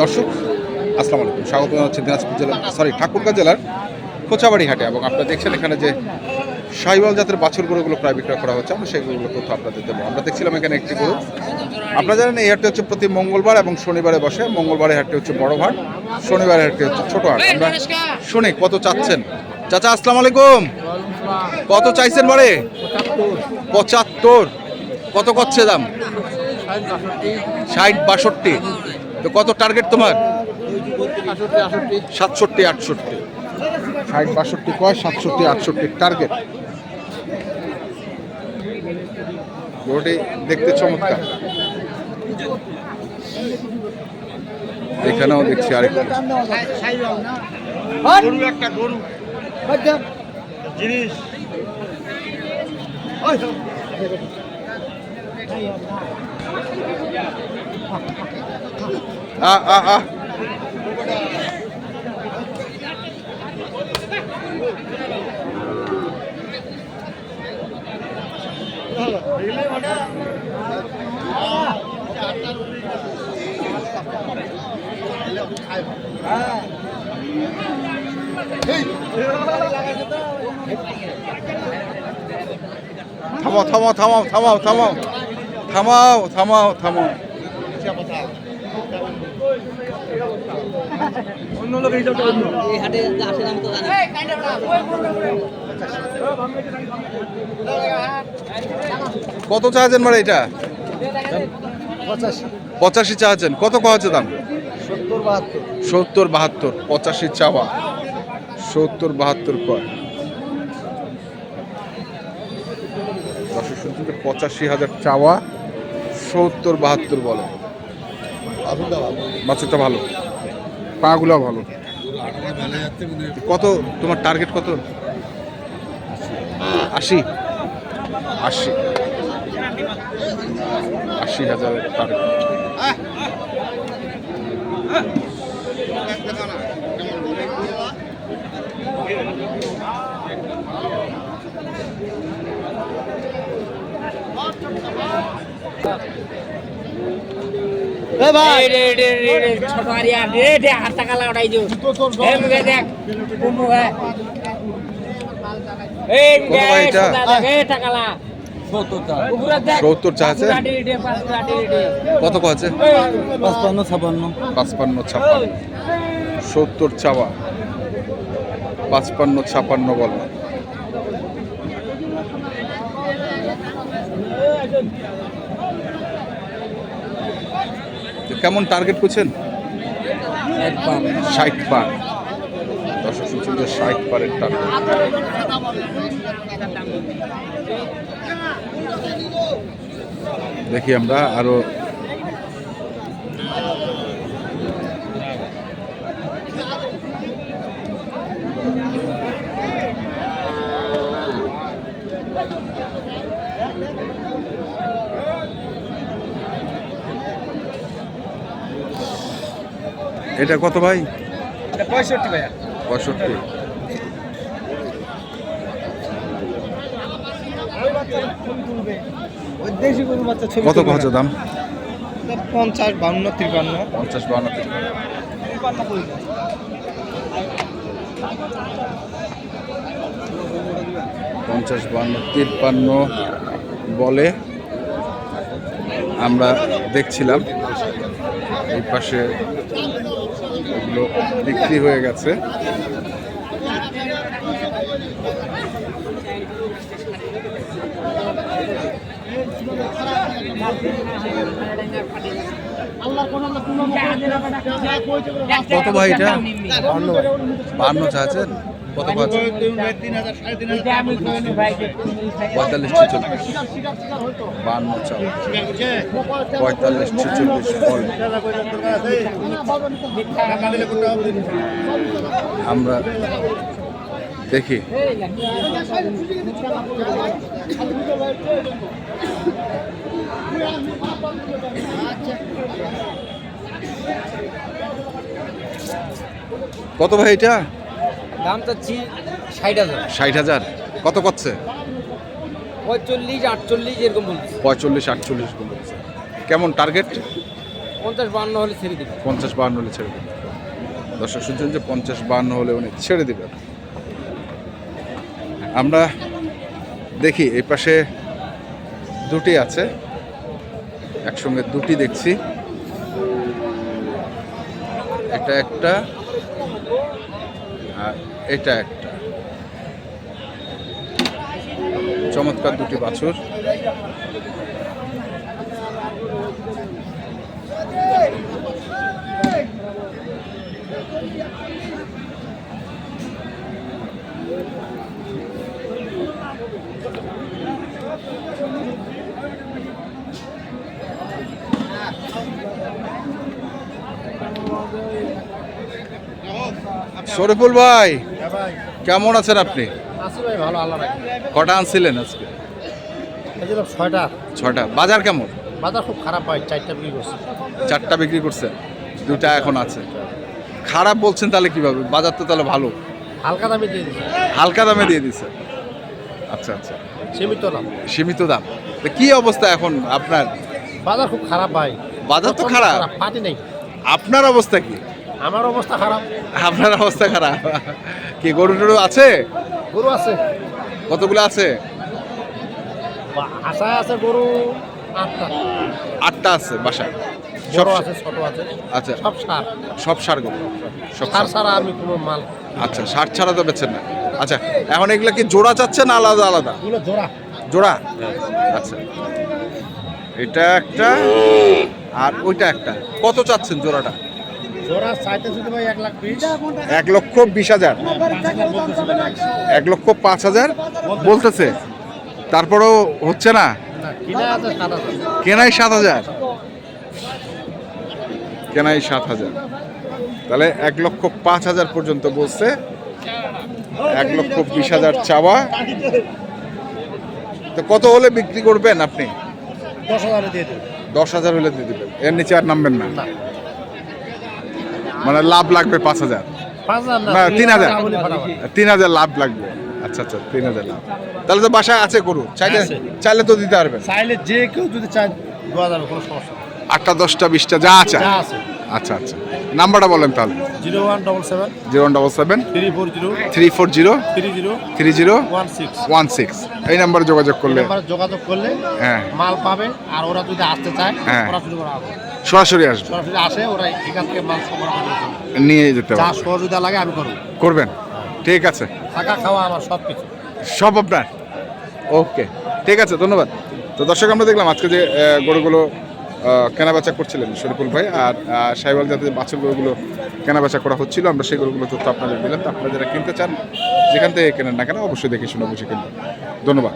দর্শক আসসালামু আলাইকুম। স্বাগত জানাচ্ছি দিনাজপুর জেলা সরি ঠাকুরগাঁ জেলার খোঁচাবাড়ি হাটে এবং আপনারা দেখছেন এখানে যে সাইওয়াল জাতের বাছুর গরুগুলো প্রায় বিক্রয় করা হচ্ছে। আমরা সেই গরুগুলো তথ্য আপনাদের দেবো। আমরা দেখছিলাম এখানে একটি গরু। আপনারা জানেন এই হাটটি হচ্ছে প্রতি মঙ্গলবার এবং শনিবারে বসে। মঙ্গলবারে হাটটি হচ্ছে বড় হাট শনিবারে হাটটি হচ্ছে ছোট হাট। আমরা শুনি কত চাচ্ছেন? চাচা আসসালামু আলাইকুম। কত চাইছেন বারে? পঁচাত্তর। কত করছে দাম? ষাট বাষট্টি। তো কত টার্গেট তোমার? সাতষট্টি আটষট্টি। ষাট বাষট্টি কয়? সাতষট্টি আটষট্টি টার্গেট গরুটি দেখতে চমৎকার। এখানেও দেখছি আরেকটি। গরু একটা গরু জিনিস। আ আ আ থামাও থামাও থামাও থামাও থামাও। থামাও থামাও থামাও। এই হাটে আসে আমি তো জানি। কত চাচ্ছেন মানে এটা? পঁচাশি চাচ্ছেন কত কওয়া দাম? সত্তর বাহাত্তর। সত্তর বাহাত্তর পঁচাশি চাওয়া। সত্তর বাহাত্তর কয়? পঁচাশি হাজার চাওয়া। সত্তর বাহাত্তর বলে। বাচ্চাটা ভালো। পাগুলো ভালো। কত? তোমার টার্গেট কত? আশি। আশি। আশি হাজার টার্গেট এ ভাই। রে রে রে রে ছোট আরিয়া রে রে হাত টাকা লাগাই দিও। এই মুখে দেখ কুমু হ্যাঁ। এই কত টাকা সত্তর চা আছে? পঁচপান্ন ছাপান্ন। পাঁচপান্ন ছাপ্পান্ন সত্তর চাওয়া পাঁচপান্ন ছাপান্ন বল তো কেমন টার্গেট করছেন? ষাট পার। দর্শক শুনছেন যে ষাট পারের টার্গেট দেখি আমরা আরও এটা কত ভাই? পঁয়ষট্টি ভাইয়া। পঁয়ষট্টি। কত কত দাম? পঞ্চাশ বান্ন তিপ্পান্ন পঞ্চাশ বান্ন পঞ্চাশ বান্ন তিপ্পান্ন বলে আমরা দেখছিলাম। এই পাশে এগুলো বিক্রি হয়ে গেছে। কত ভাই এটা? বান্ন চাচ্ছেন কত পঁয়তাল্লিশ ছেচল্লিশ। বান্ন পঁয়তাল্লিশ ছেচল্লিশ আমরা দেখি। কত ভাই এটা? দাম চাচ্ছি ষাট হাজার। ষাট হাজার। কত করছে? পঁয়তাল্লিশ আটচল্লিশ এরকম বলছি। পঁয়তাল্লিশ আটচল্লিশ বলছে। কেমন টার্গেট পঞ্চাশ বান্ন হলে ছেড়ে দিবে। পঞ্চাশ বাহান্ন হলে ছেড়ে দেবেন দর্শক শুনছেন যে পঞ্চাশ বাহান্ন হলে উনি ছেড়ে দেবেন আমরা দেখি এই পাশে দুটি আছে। একসঙ্গে দুটি দেখছি। এটা একটা। আর এটা একটা। চমৎকার দুটি বাছুর। শরীফুল ভাই! কেমন আছেন আপনি? ভাই ভালো আল্লাহ কটা আনছিলেন আজকে? ছয়টা। ছটা বাজার কেমন? বাজার খুব খারাপ হয় চারটা বিক্রি করছে। চারটা বিক্রি করছেন? দুটা এখন আছে। খারাপ বলছেন তাহলে কীভাবে? বাজার তো তাহলে ভালো। হালকা দামে দিয়ে দিচ্ছে হালকা দামে দিয়ে দিচ্ছে আচ্ছা আচ্ছা। সীমিত দাম। সীমিত দাম। তো কি অবস্থা এখন আপনার? বাজার খুব খারাপ ভাই। বাজার তো খারাপ। পাটি নেই। আপনার অবস্থা কি? আমার অবস্থা খারাপ। আপনার অবস্থা খারাপ। কি গরু টরু আছে? গরু আছে। কতগুলো আছে? বা- আশায় আছে গরু আটটা। আটটা আছে বাসায়। সব আছে ছোট আছে। আচ্ছা। সব সার। সব সার গরু। সব সার ছাড়া আমি কোনো মাল আচ্ছা সার ছাড়া তো বেচেন না। আচ্ছা এখন এগুলা কি জোড়া চাচ্ছেন আলাদা আলাদা? জোড়া। জোড়া? আচ্ছা। এটা একটা আর ওইটা একটা। কত চাচ্ছেন জোড়াটা জোড়া চাইতে যদি ভাই এক লক্ষ বিশ হাজার। এক লক্ষ পাঁচ হাজার বলতেছে। তারপরেও হচ্ছে না? কেনাই সাত হাজার। কেনাই সাত হাজার। তাহলে এক লক্ষ পাঁচ হাজার পর্যন্ত বলছে। এক লক্ষ বিশ হাজার চাওয়া। তো কত হলে বিক্রি করবেন আপনি? দশ হাজারে হলে দিয়ে দেবেন। এর নিচে আর নামবেন না। মানে লাভ লাগবে পাঁচ হাজার। না তিন হাজার। তিন হাজার। লাভ লাগবে। আচ্ছা আচ্ছা তিন হাজার লাভ। তাহলে তো বাসায় আছে করু চাইলে চাইলে তো দিতে পারবেন। চাইলে যে কেউ যদি চায় দেওয়া যাবে কোনো সমস্যা আটটা দশটা বিশটা যা আছে। আচ্ছা আচ্ছা। নাম্বারটা বলেন তাহলে। Zero one double seven. Zero double seven. Three four zero. Three four zero. Three zero. Three zero. One six. One six. এই নাম্বারে যোগাযোগ করলে। যোগাযোগ করলে হ্যাঁ। মাল পাবে আর ওরা যদি আসতে চায় হ্যাঁ। সরাসরি আসবে। সরাসরি আসে ওরা এখান থেকে মাল সংগ্রহ নিয়ে যেতে যা সহযোগিতা লাগে আমি করব। করবেন। ঠিক আছে। থাকা খাওয়া আমার সব কিছু। সব আপনার। ওকে। ঠিক আছে ধন্যবাদ। তো দর্শক আমরা দেখলাম আজকে যে গরুগুলো কেনাবেচা করছিলেন শরীফুল ভাই। আর সাইবাল যাদের বাছুর গরুগুলো কেনাবেচা করা হচ্ছিল। আমরা সেই গরুগুলো তথ্য আপনাদের দিলাম। তো আপনারা যারা কিনতে চান, যেখান থেকে কেনেন না কেন, অবশ্যই দেখে শুনে বুঝে কিনবেন। ধন্যবাদ।